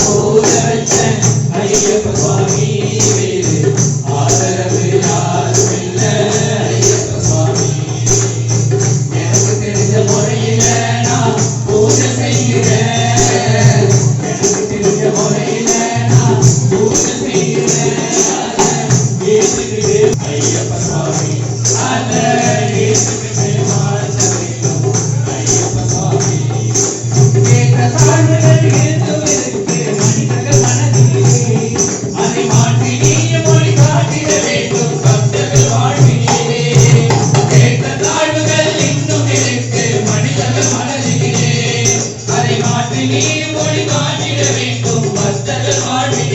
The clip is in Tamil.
Oh, yeah, yeah, I hear you, நீர் மொழி காட்டிட வேண்டும். பக்தர்கள் வாழ்வில்